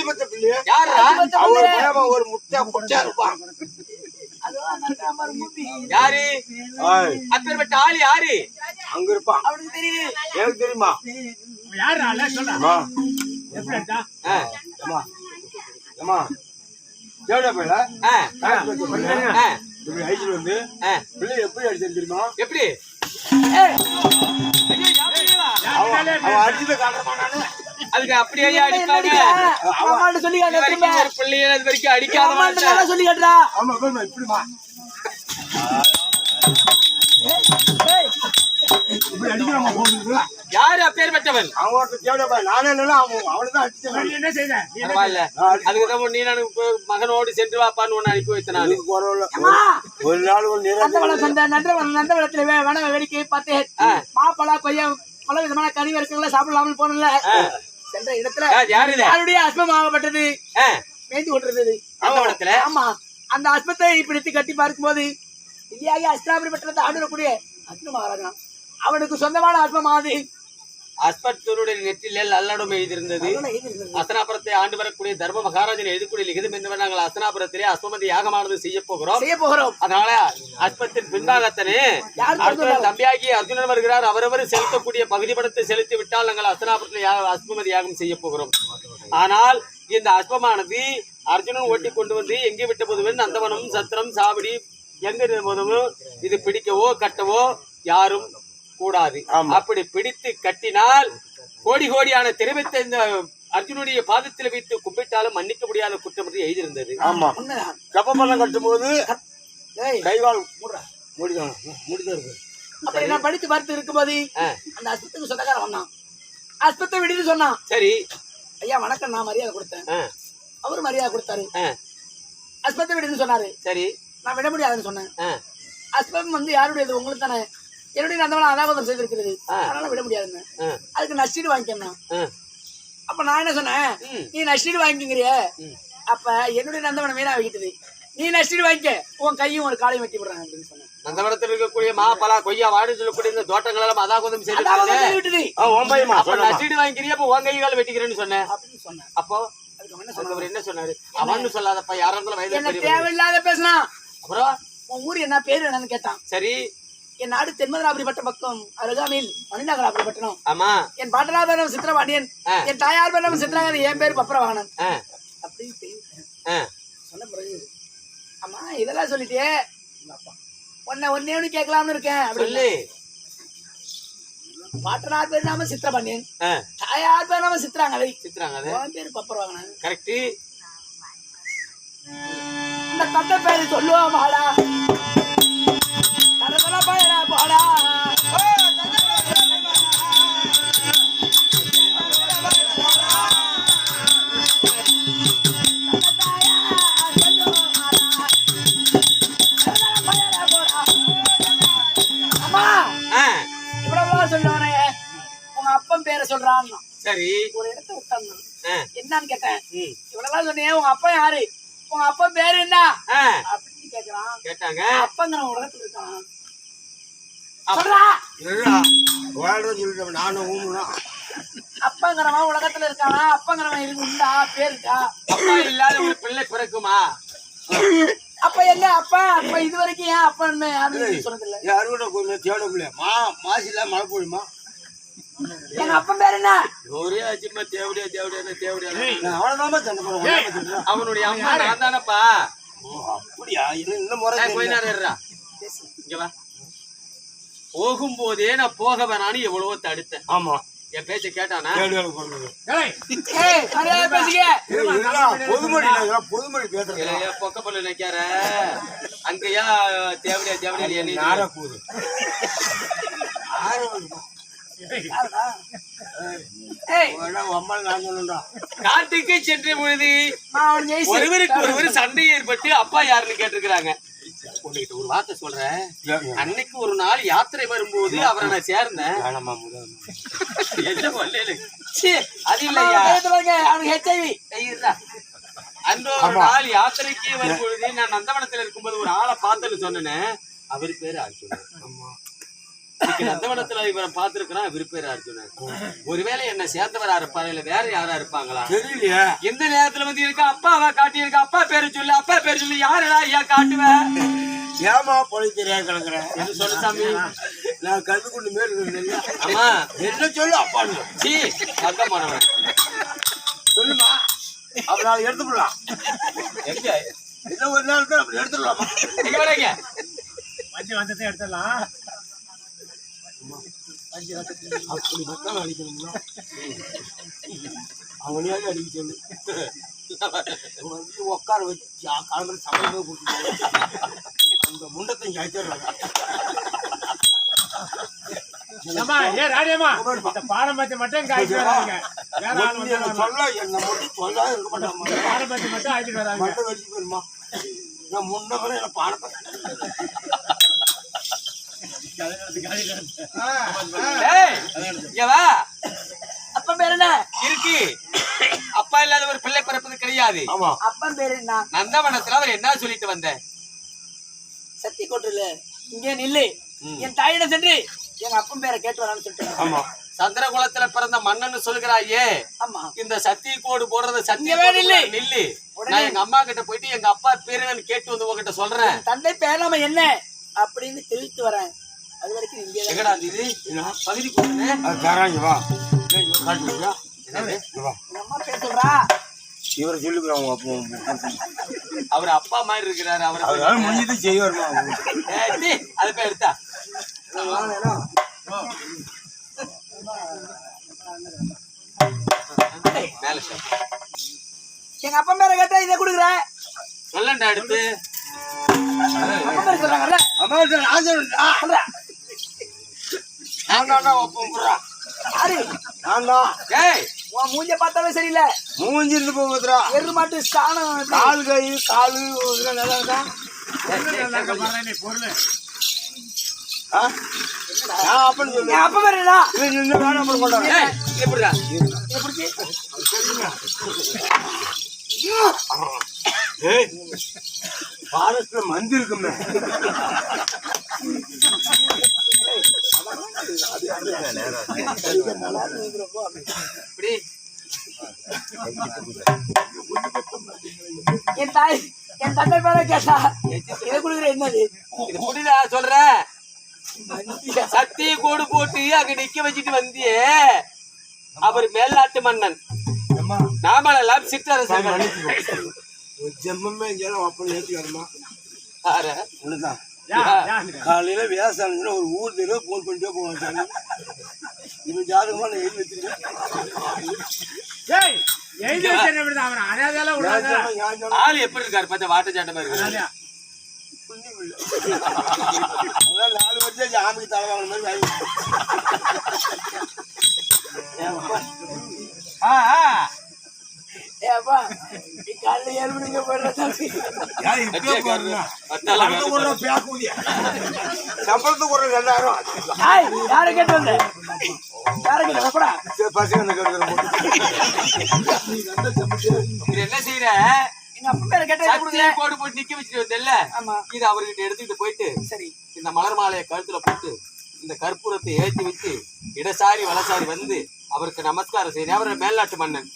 சாஜி பத்த பிள்ளைய. யாரா அவர் பயமா ஒரு முட்டை முட்டை இருப்பான். யாரு? அப்பேற்பட்ட ஆள் யாரு? அங்க இருப்பான். எனக்கு தெரியுமா? அடிச்சுட்டு வந்து. பிள்ளை எப்படி அடிச்சது தெரியுமா? எப்படி? அவன் அடிச்சதை காட்டுறமா நானு. அதுக்கு அப்படியே என்ன அடிப்பாங்க அடிக்கிற? அவங்க அம்மாட்ட சொல்லி இது காட்டுறா வரைக்கும் திரும்ப. ஒரு பிள்ளைய இது வரைக்கும் அடிக்காத அம்மாட்ட நல்லா சொல்லி காட்டுறா. ஆமா பாருமா இப்படிமா யாரு அப்பேற்பட்டவன் நானே என்ன செய்த நீ நான் அடிச்சேன். அதுக்குதான் நீ நான் இப்ப மகனோடு சென்று வாப்பான்னு ஒண்ணு அனுப்பி வைத்த நானு அதுக்கு பரவாயில்ல அம்மா, ஒரு நாள் ஒரு வே- வன வேடிக்கை பார்த்தேன். ஆ. மாப்பழா, கொய்யா, பல விதமான கனி வர்க்கங்களை சாப்பிடலாம்னு போனேன்ல. சென்ற இடத்துல யாருடைய அஸ்மமாகப்பட்டது மேய்ந்து கொண்டிருந்தது. நந்தவனத்துல? ஆமா. அந்த அஸ்மத்தை பிடித்து கட்டி பார்க்கும்போது இல்லையாகி அஸ்தாபுரி பட்டணத்தை ஆண்டுறக்கூடிய அஸ்ம மகாராஜா அவனுக்கு சொந்தமான அஸ்மமாது அஸ்பத்தூருடைய நெற்றில் அல்லடம் எழுதியிருந்தது. அஸ்தனாபுரத்தை ஆண்டு வரக்கூடிய தர்ம மகாராஜன் எழுதக்கூடிய லிகிதம் என்று நாங்கள் அஸ்தனாபுரத்திலே அஸ்வமதி யாகமானது செய்ய போகிறோம். செய்ய போகிறோம். அதனால அஸ்பத்தின் பின்பாகத்தனே அர்ஜுனன் தம்பியாகி அர்ஜுனன் வருகிறார். அவரவர் செலுத்தக்கூடிய பகுதி படத்தை செலுத்தி விட்டால் நாங்கள் அஸ்தனாபுரத்தில் யாக- அஸ்வமதி யாகம் செய்ய போகிறோம். ஆனால் இந்த அஸ்பமானது அர்ஜுனன் ஓட்டி கொண்டு வந்து எங்கே விட்ட போதுவன் நந்தவனம் சத்திரம் சாவடி எங்க இருந்த போதும் இது பிடிக்கவோ கட்டவோ யாரும் கூடாது. அப்படி பிடித்து கட்டினால் கோடி கோடியான தெரிவித்த இந்த அர்ஜுனுடைய பாதத்தில் வைத்து கும்பிட்டாலும் மன்னிக்க முடியாத குற்றம் என்று எழுதியிருந்தது. ஆமா. உண்மைதான். கப்பப்பள்ளம் கட்டும் போது ஏய், கைவால் முடிதான் முடிதான் அப்படி நான் படித்து பார்த்து இருக்கும்போது ஆ, அந்த அஸ்பத்துக்கு சொந்தக்காரன் வந்தான். அஸ்பத்தை விடுன்னு சொன்னான். சரி. ஐயா வணக்கம் நான் மரியாதை கொடுத்தேன். ஆ, அவரு மரியாதை கொடுத்தாரு. ஆ, அஸ்பத்தை விடுன்னு சொன்னாரு. சரி. நான் விட முடியாதுன்னு சொன்னேன். ஆ, அஸ்பம் வந்து யாருடையது? உங்களுக்கு தானே? என்னுடைய நந்தவனம் அனாபதம் செய்திருக்கிறது. அதனால விட முடியாதுன்னு. அதுக்கு நஷ்டீடு வாங்கிக்கணும் அப்ப நான் என்ன சொன்னேன்? நீ நஷ்டீடு வாங்கிக்கிறிய. அப்ப என்னுடைய நந்தவனம் வீணா வைக்கிட்டது நீ நஷ்டீடு வாங்கிக்க. உன் கையும் ஒரு காலையும் வெட்டி விடுறாங்க அப்படின்னு சொன்னேன். நந்தவனத்தில் இருக்கக்கூடிய மா பலா கொய்யா வாடு சொல்லக்கூடிய இந்த தோட்டங்கள் எல்லாம் அதாகுதம் செய்து செய்து விட்டது. ஆ ஓம்பையமா அப்ப நஷ்டீடு வாங்கிக்கிறிய? அப்ப உன் கை கால் வெட்டிக்கிறேன்னு சொன்னேன். அப்படின்னு சொன்னேன். அப்போ அதுக்கு அவன் என்ன அதுக்கு சொன்னான்? அவர் என்ன சொன்னாரு? அவன்னு சொல்லாதப்பா யாரா இருந்தாலும் வயதில் என்ன பெரியவர். தேவையில்லாத பேசினா. அப்புறம்? உன் ஊர் என்ன பேரு என்னன்னு கேட்டான். சரி. என் நாடு தென்மதுராபுரிப்பட்ட பக்கம் அருகாமையில் மணிநகராபுரிப்பட்டணம் ஆமா. என் பாட்டனாபரணம் சித்திரபாண்டியன். என் தாயார் பரணம் சித்திராங்கன் என் பேர் பப்பரவாகனன் ஆ, அப்படின்னு சொன்ன பிறகு அம்மா இதெல்லாம் சொல்லிட்டே உன்னை ஒன்னே ஒண்ணு கேட்கலாம்னு இருக்கேன் அப்படின்னு. பாட்டனார் பேர் நாம சித்திரபாண்டியன். தாயார் பேர் நாம சித்திராங்கதை. உன் பேர் பப்பரவாகனன் கரெக்ட் இந்த தந்தை பேரு சொல்லுவோம் மாடா என்னன்னு கேட்டேன். இவ்வளவு சொன்னியே உங்க அப்பா யாரு? உங்க அப்பா பேரு என்ன? அப்படின்னு கேக்குறான். கேட்டாங்க. அப்பங்கிற உலகத்துல இருக்கான். அப்ப- அப்பங்கிறவன் உலகத்துல இருக்கானா? அப்பங்கிறவன் இருக்கு உண்டா? பேருக்கா அப்பா இல்லாத ஒரு பிள்ளை பிறக்குமா? அப்ப எங்க? அப்பா அப்ப இது வரைக்கும் ஏன் அப்பன்னு யாரும் சொன்னது இல்ல யாரும் கொஞ்சம் தேட முடியல மா மாசில மழை போடுமா எங்க அப்பன் பேர் என்ன? ஒரே அஜிமா தேவடியா தேவடியா தேவடியா நான் அவ்வளவுதான் சண்டை போடுறேன் அவனுடைய அம்மா நான் தானப்பா. அப்படியா? இன்னும் இந்த முறை நேரம். இங்க வா. போகும்போதே நான் போக வேணான்னு எவ்வளவோ தடுத்தேன். ஆமா. என் பேச்ச கேட்டானா? பொதுமொழி இல்ல, இதெல்லாம் பொதுமொழி பேசுறது இல்லையா பொக்க பல்லு நினைக்கார அங்கயா தேவடியா தேவடியா நீ காட்டுக்கு சென்ற பொழுது ஒருவருக்கு ஒருவர் சண்டை ஏற்பட்டு அப்பா யாருன்னு கேட்டிருக்கிறாங்க. உன்கிட்ட ஒரு வார்த்தை சொல்றேன். அன்னைக்கு ஒரு நாள் யாத்திரை வரும்போது அவரை நான் சேர்ந்தேன். அது இல்லையா. அன்று ஒரு நாள் யாத்திரைக்கு வரும்பொழுது நான் நந்தவனத்துல இருக்கும்போது ஒரு ஆளை பார்த்தேன்னு சொன்னேன். அவர் பேரு அர்ஜுனன் இன்னைக்கு நந்தவனத்துல இவரை பார்த்திருக்கிறான் இவர் பேர் அர்ஜுனன் ஒருவேளை என்ன சேர்ந்தவரா இருப்பாரா இல்ல வேற யாரா இருப்பாங்களா? தெரியலையே. எந்த நேரத்துல வந்து இருக்க? அப்பாவை காட்டி இருக்க அப்பா பேரு சொல்லு அப்பா பேரு சொல்லு யாருடா ஐயா காட்டுவேன் ஏமா பொழி தெரியாது கிடக்குறேன் சொல்லு சாமி? நான் கல்வி கொண்டு மேல் ஆமா என்ன சொல்லு அப்பான்னு சீ சத்தமானவன் சொல்லுமா. அப்ப நாளைக்கு எடுத்து போடலாம் எங்க? இன்னும் ஒரு நாள் எடுத்துடலாமா எங்க வரீங்க வண்டி வந்ததை எடுத்துடலாம். அப்படி மட்டும் அடிக்கணும்னா அவனையாவது அடிக்க சொல்லு வந்து உட்கார வச்சு காலம்பர சமையலே கொடுத்து அந்த முண்டத்தை இங்க அடிச்சிடுறாங்க பாரம்பரிய மட்டும் மட்டும் பாரம்பரிய மட்டும் ஆயிட்டு வராங்க மட்டும் வச்சு போயிருமா நான் முன்ன கூட என்ன பாடத்தை ஏய் இங்க வா அப்பன் பேர் என்ன? இருக்கு அப்பா இல்லாத ஒரு பிள்ளை பிறப்பது கிடையாது. அப்பன் பேர் என்ன? நந்தவனத்துல அவர் என்ன சொல்லிட்டு வந்த? சத்தி கோட்டுல இங்கே நில்லு. என் தாயிடம் சென்று எங்க அப்பன் பேரை கேட்டு வரான்னு சொல்லிட்டு ஆமா. சந்திரகுலத்துல பிறந்த மன்னன் சொல்லுகிறாயே. ஆமா. இந்த சத்திய கோடு போடுறது சத்திய இங்க வேற கோடு நில்லு. நான் எங்க அம்மா கிட்ட போயிட்டு எங்க அப்பா பேருன்னு கேட்டு வந்து உங்ககிட்ட சொல்றேன். தந்தை பேராம என்ன? அப்படின்னு தெரிவித்து வரேன். அது வரைக்கும் இங்கே. எங்கடா இது பகுதி அது தராங்க வா. காட்டுறியா? வா. அம்மா பேர் சொல்றா? இவரை அப்பா அவர் அப்பா மாதிரி இருக்கிறாரு அவர் அவரால முடிஞ்சது டீ, அது போய் எடுத்தா. மேல சார் எங்க அப்பன் பேரை கேட்டா இதை கொடுக்குறேன் சொல்லண்டா எடுத்து. அப்பன் பேர் சொல்றாங்கல்ல? அம்மா நான் சொல்றேன் சொல்றேன் நான் தான்டா ஒப்பம் போடுறான் யாரு நான் தான் ஏய் உன் மூஞ்ச பார்த்தாவே சரியில்லை. மூஞ்சி இருந்து போகுதுடா எரு மாட்டு ஸ்தானம்? கால் கை காலு இதெல்லாம் நல்லா இருக்கா? நீ பொருள். பேர் என்ன இது நின்று வேணாம் அப்புறம் ஏய் எப்படிடா? இதை பிடிச்சி ஏய் ஃபாரஸ்ட்ல மந்தி இருக்குமே என் தாய் என் தந்தை பேரை கேட்டா இதை கொடுக்குற என்னது? இது புரியல சொல்றேன் சத்திய கோடு போட்டு அங்க நிக்க வச்சுட்டு வந்தியே. அவர் மேல்நாட்டு மன்னன். சிற்றரசர்கள் ஒரு ஜென்மமே எங்கேயாலும் யாரு? ஒண்ணுதான் யா காலையில விவசாயம் ஒரு ஊர் தெருவ போன் பண்ணிட்டே போவான் இவன் ஜாதகமா நான் எழுதி வச்சிருக்கேன். ஏய் எழுதி வச்சேன் எப்படிதான் அவன் அனாதையெல்லாம் விடாத ஆளு எப்படி இருக்காரு பார்த்தா வாட்ட. அதான் நாலு வருஷம் ஜாமிக்கு தலை வாங்கின மாதிரி வாங்கி. ஆ, ஆ. ஏ அப்பா நீ காலைல ஏழு மணிக்கு போயிடுற தம்பி. யார் சம்பளத்துக்கு ஒரு? சம்பளத்துக்கு ரெண்டாயிரம் யாரை கேட்டு வந்த? என்ன செய்யற கோடு போட்டு நிக்க வச்சுட்டு வந்தல்ல ஆமா. இது அவர்கிட்ட எடுத்துக்கிட்டு போயிட்டு சரி. இந்த மலர் மாலையை கழுத்துல போட்டு இந்த கற்பூரத்தை ஏற்றி வச்சு இடசாரி வலசாரி வந்து அவருக்கு நமஸ்காரம் செய்யணும் அவர் மேல்நாட்டு மன்னன்.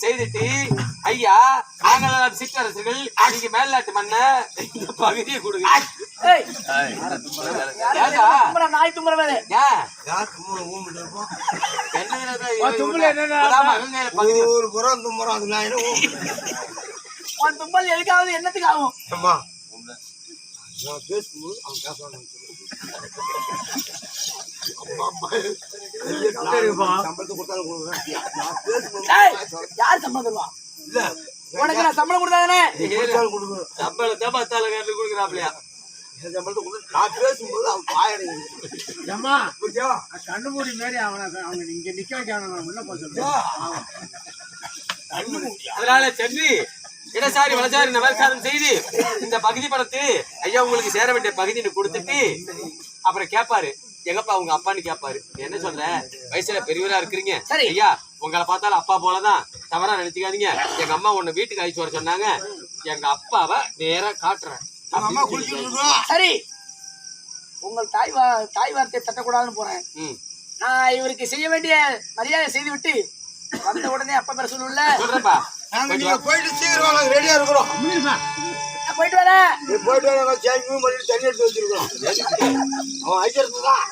செய்துட்டு ஐயா நாங்கள் சிற்றரசர்கள் நீங்க மேல்நாட்டு இந்த பகுதியை கொடுங்க. தும்பல் எதுக்காவது என்னத்துக்கு ஆகும்? பேசும்போது அவன் யார் சம்பளம் தருவா? இல்ல, உனக்கு நான் சம்பளம் கொடுத்தாதானே. சம்பளத்தை பத்தாள காரர்கள் கொடுக்குறாப்லையா. நான் பேசும்போது அவன் அவங்க இங்க நிக்க வைக்காம நான் உள்ள மூடியா? அதனால சென்று இடசாரி வலசாரி நமஸ்காரம் செய்து. இந்த பகுதி படத்து ஐயா உங்களுக்கு சேர வேண்டிய பகுதின்னு கொடுத்துட்டு அப்புறம் கேட்பாரு எங்கப்பா உங்க அப்பான்னு கேட்பாரு என்ன சொல்ற? வயசுல பெரியவரா இருக்கிறீங்க. சரி. ஐயா உங்களை பார்த்தாலும் அப்பா போலதான். தவறா நினைச்சுக்காதீங்க. எங்க அம்மா உன்னை வீட்டுக்கு அழைச்சு வர சொன்னாங்க. எங்க அப்பாவை நேரா காட்டுறேன். சரி. உங்கள் தாய் வா- தாய் வார்த்தையை தட்டக்கூடாதுன்னு போறேன். நான் இவருக்கு செய்ய வேண்டிய மரியாதை செய்து விட்டு வந்த உடனே அப்பா பேர சொல்லணும்ல? சொல்றேன்ப்பா. நாங்க நீங்க போயிட்டு சீக்கிரம் நாங்க ரெடியா இருக்கிறோம். போயிட்டு வரேன். நீ போயிட்டு நாங்க சேமியும் பண்ணிட்டு தண்ணி எடுத்து வச்சிருக்கோம். அவன் ஐக்கிறது தான்?